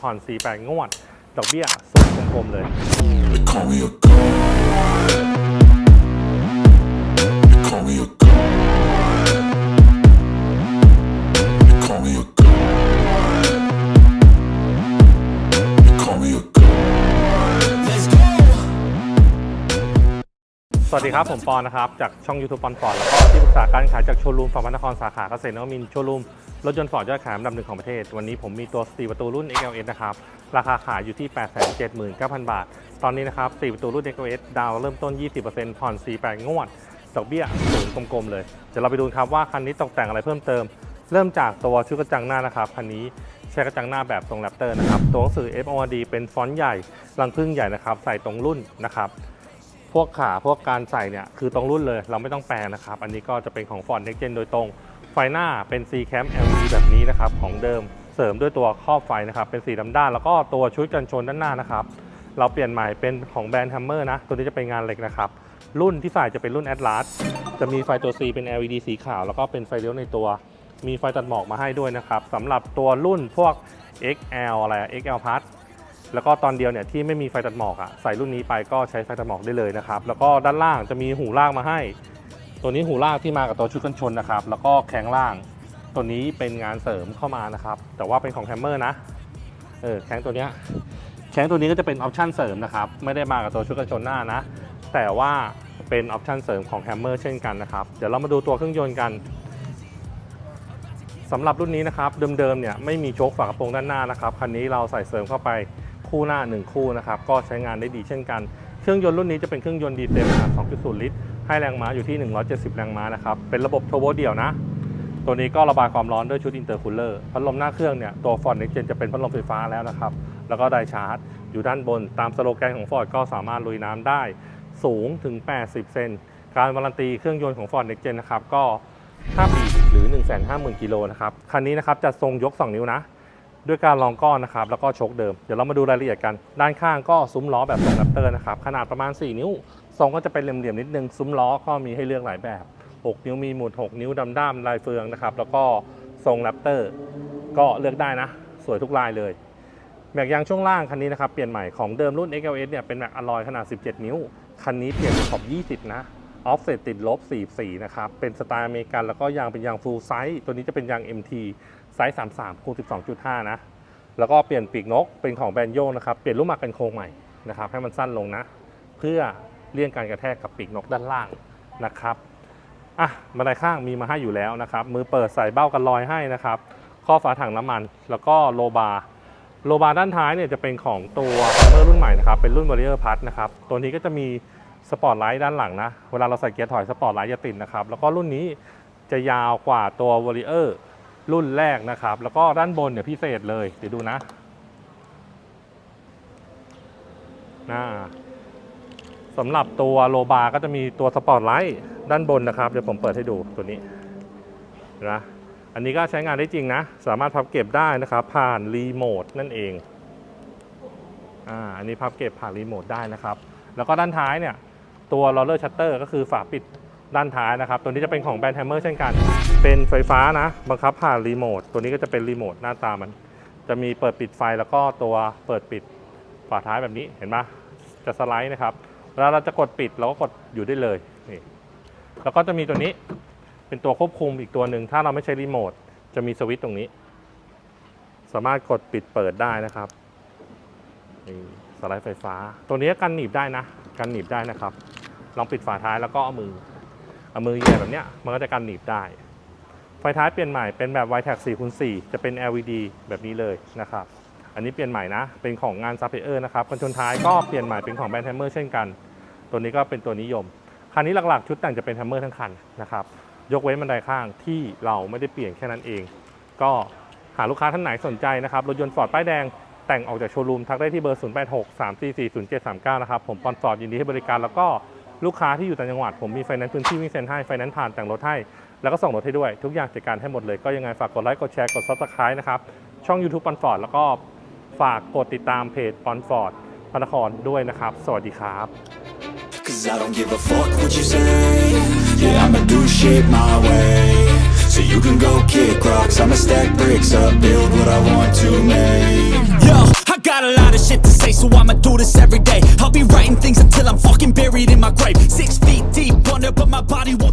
ผ่อน4 8งวด ดอกเบี้ยสูงกลมๆเลย สวัสดีครับ ผมปอนนะครับ จากช่อง YouTube ปอนฟอร์ดแล้วก็ที่ปรึกษาการขายจากโชว์รูมฟอร์ดนครสาขาเกษตรนวมินทร์โชว์รูม รถยนต์ฟอร์ดยอดขายอันดับหนึ่งของประเทศ วันนี้ผมมีตัว 4 ประตูรุ่น XLS นะครับ ราคาขายอยู่ที่ 879,000 บาท ตอนนี้นะครับ 4 ประตูรุ่น XLS ดาวเริ่มต้น 20%ผ่อน 48 งวด ดอกเบี้ยสูงกลมๆเลย เดี๋ยวเราไปดูครับว่าคันนี้ตกแต่งอะไรเพิ่มเติม เริ่มจากตัวชุดกระจังหน้านะครับ คันนี้ใช้กระจังหน้าแบบทรงแรปเตอร์นะครับ ตัวหนังสือ FORD เป็นฟอนต์ใหญ่รังพึ่งใหญ่นะครับ ใส่ตรงรุ่นนะครับพวกขาพวกการใส่เนี่ยคือตรงรุ่นเลยเราไม่ต้องแปลงนะครับ อันนี้ก็จะเป็นของ Ford Next Gen โดยตรง ฟหน้าเป็น C Cam LED แบบนี้นะครับของเดิมเสริมด้วยตัวครอบไฟนะครับเป็นสีดำด้านแล้วก็ตัวชุดกันชนด้านหน้านะครับเราเปลี่ยนใหม่เป็นของแบรนด์ Hammer นะ ตัวนี้จะเป็นงานเหล็กนะครับรุ่นที่ใส่จะเป็นรุ่น Atlas จะมีไฟตัว C เป็น LED สีขาว แล้วก็เป็นไฟเลี้ยวในตัว มีไฟตัดหมอกมาให้ด้วยนะครับสำหรับตัวรุ่นพวก XL อะไร XL Plus แล้วก็ตอนเดียวเนี่ยที่ไม่มีไฟตัดหมอกอะใส่รุ่นนี้ไปก็ใช้ไฟตัดหมอกได้เลยนะครับแล้วก็ด้านล่างจะมีหูล่างมาให้ ตัวนี้หูล่างที่มากับตัวชุดกันชนนะครับ แล้วก็แข้งล่าง ตัวนี้เป็นงานเสริมเข้ามานะครับ แต่ว่าเป็นของแฮมเมอร์นะ เออแข้งตัวเนี้ยแข้งตัวนี้ก็จะเป็นออปชั่นเสริมนะครับ ไม่ได้มากับตัวชุดกันชนหน้านะ แต่ว่าเป็นออปชั่นเสริมของแฮมเมอร์เช่นกันนะครับ เดี๋ยวเรามาดูตัวเครื่องยนต์กันสำหรับรุ่นนี้นะครับเดิมๆเนี่ยไม่มีโชคฝากระโปรงด้านหน้านะครับคันนี้เราใส่เสริมเข้าไปคู่หน้า 1 คู่นะครับก็ใช้งานได้ดีเช่นกัน เครื่องยนต์รุ่นนี้จะเป็นเครื่องยนต์ดีเซลขนาด 2.0 ลิตร ให้แรงม้าอยู่ที่ 170 แรงม้านะครับ เป็นระบบโทรโบเดี่ยวนะ ตัวนี้ก็ระบายความร้อนด้วยชุดอินเตอร์คูลเลอร์พัดลมหน้าเครื่องเนี่ย ตัว Ford Next Gen จะเป็นพัดลมไฟฟ้าแล้วนะครับ แล้วก็ไดชาร์จ อยู่ด้านบนตามสโลแกนของ Ford ก็สามารถลุยน้ำได้สูงถึง 80 เซน การวารันตีเครื่องยนต์ของ Ford Next Gen นะครับก็ 5 ปีหรือ 150,000 กิโลนะครับ คันนี้นะครับจะทรงยก 2 นิ้วนะด้วยการรองก้อนนะครับแล้วก็ชคเดิม เดี๋ยวเรามาดูรายละเอียดกัน ด้านข้างก็ซุ้มล้อแบบทรงแรปเตอร์นะครับ ขนาดประมาณ 4 นิ้ว ทรงก็จะเป็นเหลี่ยมๆนิดนึง ซุ้มล้อก็มีให้เลือกหลายแบบ 6 นิ้วมีหมุด 6 นิ้วดำด้ามลายเฟืองนะครับ แล้วก็ทรงแรปเตอร์ ก็เลือกได้นะ สวยทุกลายเลยแม็กยางช่วงล่างคันนี้นะครับ เปลี่ยนใหม่ของเดิมรุ่น XLS เนี่ยเป็นแม็กอลลอยขนาด 17 นิ้ว คันนี้เปลี่ยนเป็นขอบ 20 นะออฟเซตติดลบ 44 นะครับ เป็นสไตล์อเมริกัน แล้วก็ยางเป็นยางฟูลไซส์ ตัวนี้จะเป็นยาง MT ไซส์ 33คูณ12.5 นะ แล้วก็เปลี่ยนปีกนกเป็นของแบรนด์โยนะครับ เปลี่ยนลูกหมากกันโครงใหม่นะครับ ให้มันสั้นลงนะ เพื่อ เลี่ยงการกระแทกกับปีกนกด้านล่างนะครับอะบันไดข้างมีมาให้อยู่แล้วนะครับ มือเปิดใส่เบ้ากันลอยให้นะครับ ข้อฝาถังน้ำมัน แล้วก็โลบาร์โลบาร์ด้านท้ายเนี่ยจะเป็นของตัวเมอร์รุ่นใหม่นะครับเป็นรุ่น Warrior Plus นะครับตัวนี้ก็จะมีสปอร์ตไลท์ด้านหลังนะ เวลาเราใส่เกียร์ถอยสปอร์ตไลท์จะติดนะครับ แล้วก็รุ่นนี้จะยาวกว่าตัว Warrior รุ่นแรกนะครับ แล้วก็ด้านบนเนี่ยพิเศษเลย เดี๋ยวดูนะนะ สำหรับตัวโลบาร์ก็จะมีตัวสปอร์ตไลท์ด้านบนนะครับ เดี๋ยวผมเปิดให้ดูตัวนี้นะอันนี้ก็ใช้งานได้จริงนะ สามารถพับเก็บได้นะครับ ผ่านรีโมทนั่นเองอ่าอันนี้พับเก็บผ่านรีโมทได้นะครับ แล้วก็ด้านท้ายเนี่ยตัว roller shutter ก็คือฝาปิดด้านท้ายนะครับ ตัวนี้จะเป็นของแบรนด์ Hammer เช่นกัน เป็นไฟฟ้านะบังคับผ่านรีโมทตัวนี้ก็จะเป็นรีโมทหน้าตามัน จะมีเปิดปิดไฟแล้วก็ตัวเปิดปิดฝาท้ายแบบนี้เห็นไหมจะสไลด์นะครับ เวลาเราจะกดปิดเราก็กดอยู่ได้เลยนี่แล้วก็จะมีตัวนี้เป็นตัวควบคุมอีกตัวหนึ่งถ้าเราไม่ใช้รีโมทจะมีสวิตช์ตรงนี้ สามารถกดปิดเปิดได้นะครับนี่สไลด์ไฟฟ้า ตัวนี้กันหนีบได้นะกันหนีบได้นะครับ ลองปิดฝาท้ายแล้วก็เอามือเอามือแย่แบบเนี้ยมันก็จะกันหนีบได้ไฟท้ายเปลี่ยนใหม่เป็นแบบ y t a g 4คูณ4จะเป็น LED แบบนี้เลยนะครับ อันนี้เปลี่ยนใหม่นะ เป็นของงานซัพพลายเออร์นะครับกันชนท้ายก็เปลี่ยนใหม่เป็นของแบรนด์แฮมเมอร์เช่นกัน ตัวนี้ก็เป็นตัวนิยม คันนี้หลักๆ ชุดแต่งจะเป็นแฮมเมอร์ทั้งคันนะครับ ยกเว้นบันไดข้างที่เราไม่ได้เปลี่ยนแค่นั้นเอง ก็หาลูกค้าท่านไหนสนใจนะครับ รถยนต์ฟอร์ดป้ายแดงแต่งออกจากโชว์รูมทักได้ที่เบอร์ 086 344 0739 นะครับ ผมปอนฟอร์ดยินดีให้บริการแล้วก็ลูกค้าที่อยู่ต่างจังหวัด ผมมีไฟแนนซ์พื้นที่วิ่งเซ็นให้ไฟแนนซ์ผ่านแต่งรถให้ แล้วก็ส่งรถให้ด้วย ทุกอย่างจัดการให้หมดเลย ก็ยังไงฝากกดไลค์กดแชร์กดซับสไครต์นะครับช่อง YouTube ปอนฟอร์ดแล้วก็ ฝากกดติดตามเพจปอนฟอร์ดพระนครด้วยนะครับ สวัสดีครับ Cause I don't give a fuck what you say. Yeah, I'ma do shit my way. So you can go kick rocks. I'ma stack bricks up, build what I want to make. Yo, of shit to say, so I'ma do this every day. I'll be writing things until I'm fucking buried in my grave. Six feet deep under, but my body won't.